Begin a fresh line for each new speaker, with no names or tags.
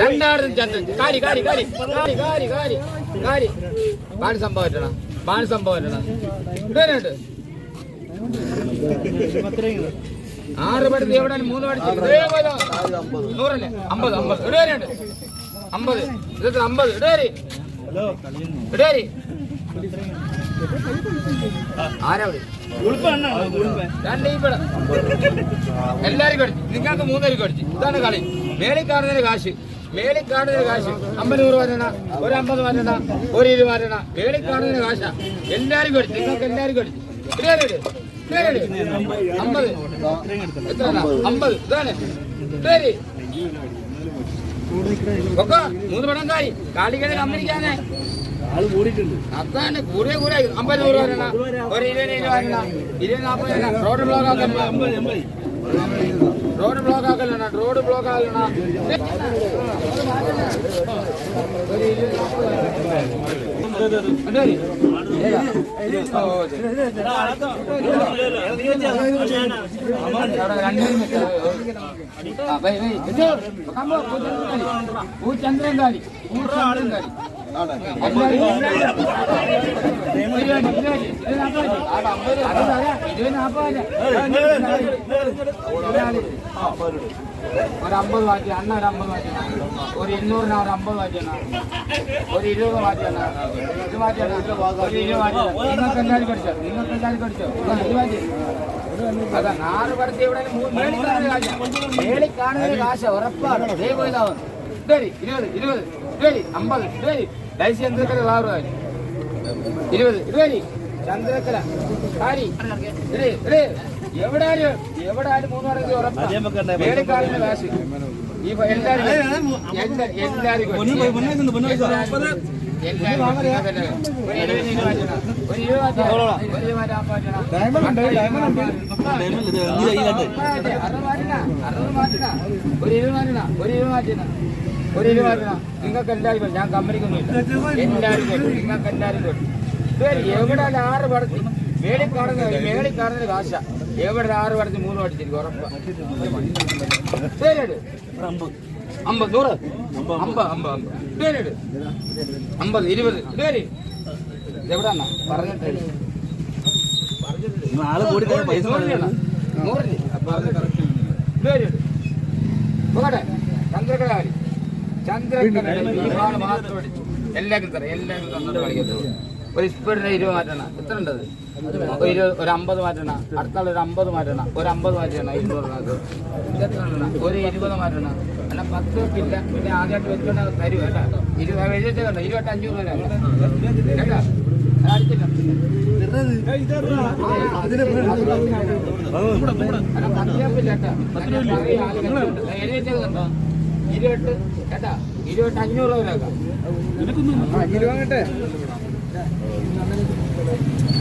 രണ്ടായിരത്തി ചന്ദ്രൻ കാരി കാരി കാരി. കാരി കാരി കാരി. കാരി. ബാണ് സംഭവം പറ്റണം ബാണ് സംഭവം പറ്റണം ഇടുവാനുണ്ട് ആറ് പഠിച്ച് എവിടെ മൂന്ന് പഠിച്ച് നൂറല്ലേ? അമ്പത് അമ്പത്. ഇടുവാനുണ്ട് അമ്പത്. ഇതെത്ര അമ്പത്. ഇടുവാരി. ഇടുവാരി. പടം. എല്ലാരും കടിച്ചു. നിങ്ങൾക്ക് മൂന്നേരും കടിച്ചു. ഇതാണ് കളി. മേളിൽ കാണുന്നതിന് കാശ്. മേളിൽ കാണുന്ന കാശ്. അമ്പത് നൂറ് വരണ ഒരു അമ്പത് വരണ ഒരു ഇരുപത് വരണ മേളിൽ കാണുന്ന കാശ. എല്ലാരും കടിച്ചു നിങ്ങൾക്ക് ഇടേലിട്, ഇടേലിട്. അമ്പത്. എത്ര അമ്പത്. ഇതാണ്. ഇടേലി. ഒക്കെ മൂന്ന് പണം കായി. കാളികളെ കമ്പനിക്കാനെ അതാണ് കൂടെ കൂടെ അമ്പത് നൂറ് വരണ ഒരു ഇരുപത് ഇരുപത് വരണ ഇരുപത് നാൽപ്പത് റോഡ് ബ്ലോക്ക് ആക്കണ്ട. റോഡ് ബ്ലോക്ക് ആക്കലണ റോഡ് ബ്ലോക്ക് ആക്കലണ ഒരു ഇരുപത് നാൽപ്പത് വരണ. അതെ. ഏതാ? ഇത്. നിൽക്കാം. ആ, വൈ, വൈ. ഇത് കമ്പോ, പൂച്ചന്ദ്രൻ കാലി പൂച്ചന്ദ്രൻ ഒരു അമ്പത് മാറ്റിയാണ് ഒരു ഇരുപത് മാറ്റിയാണ് ഇത് മാറ്റിയാണ് ഒരു ഇരുപത് മാറ്റിയാണ് നിങ്ങൾക്ക് എല്ലാവരും കടിച്ചോ നിങ്ങൾക്ക് എല്ലാവരും കടിച്ചോ ഇത് മാറ്റി അതാ നാല് പഠിച്ച ഇവിടെ മേളി കാണുന്ന കാശ ഉറപ്പാണ് ദേ പോയതാവും ഇതേരി ഇരുപത് ഇരുപത് അമ്പത് ഇതേരി ഡൈസി ചന്ദ്രക്കല കാര്യം ഇരുപത് ഇതേരി ചന്ദ്രക്കല കാരി ഇടേ ഇടേ എവിടെ ആരും? എവിടെ ആരും മൂന്ന് പറയുന്നത് ഉറപ്പാണ് മേളി കാണുന്ന കാശ് ഈ ഒരു എല്ലാരും ഒരു എല്ലാരും നിങ്ങൾക്ക് എല്ലാവരും ഞാൻ കമ്പനിക്കൊന്നുമില്ല. എല്ലാവരും കേട്ടു നിങ്ങൾക്ക് എല്ലാവരും കേട്ടു. ഇതുവരെ എവിടെ ആറ് പടത്തി? മേളിൽ കാണുന്ന മേളിൽ കാണുന്ന കാശ എവിടെ ആറ് പടത്തി മൂന്ന് പഠിച്ചിരിക്കും ഉറപ്പാ. ശരി അമ്പത് നൂറ്? അമ്പത് അമ്പത് അമ്പത്. ഇതുവരെ അമ്പത് ഇരുപത്. ഇതുവരെ എവിടാണ് പറഞ്ഞിട്ട്
ആൾ കൂടി പൈസ
നൂറിനാണ് നൂറിന് പോകട്ടെ ചന്ദ്രകലാരി ചന്ദ്രകല ഈ ഭാഗം മാത്രം അടിച്ചു. എല്ലാവർക്കും തരാം എല്ലാവർക്കും തന്നിട്ട് കളിക്കത്തുള്ളൂ ഒരു സ്പീഡിന് ഇരുപത് മാറ്റണം എത്ര ഉണ്ടത്? ഒരു ഒരു അമ്പത് മാറ്റണം അടുത്ത ഒരു അമ്പത് മാറ്റണം ഒരു അമ്പത് മാറ്റണം ഇരുന്നൂറിനകത്ത് ഇതെത്ര എണ്ണം? ഒരു ഇരുപത് മാറ്റണം അല്ല പത്ത് ഇല്ല പിന്നെ ആദ്യമായിട്ട് വെച്ചോണ്ട് തരും കേട്ടോ. ഇരുപത് എഴുതി കണ്ടോ ഇരുപത്തി വരെ കേട്ടോ. അത് അടിച്ചില്ല കേട്ടോ. ഇരുപത്തെട്ട് കേട്ടാ ഇരുപത്തി അഞ്ഞൂറ് രൂപ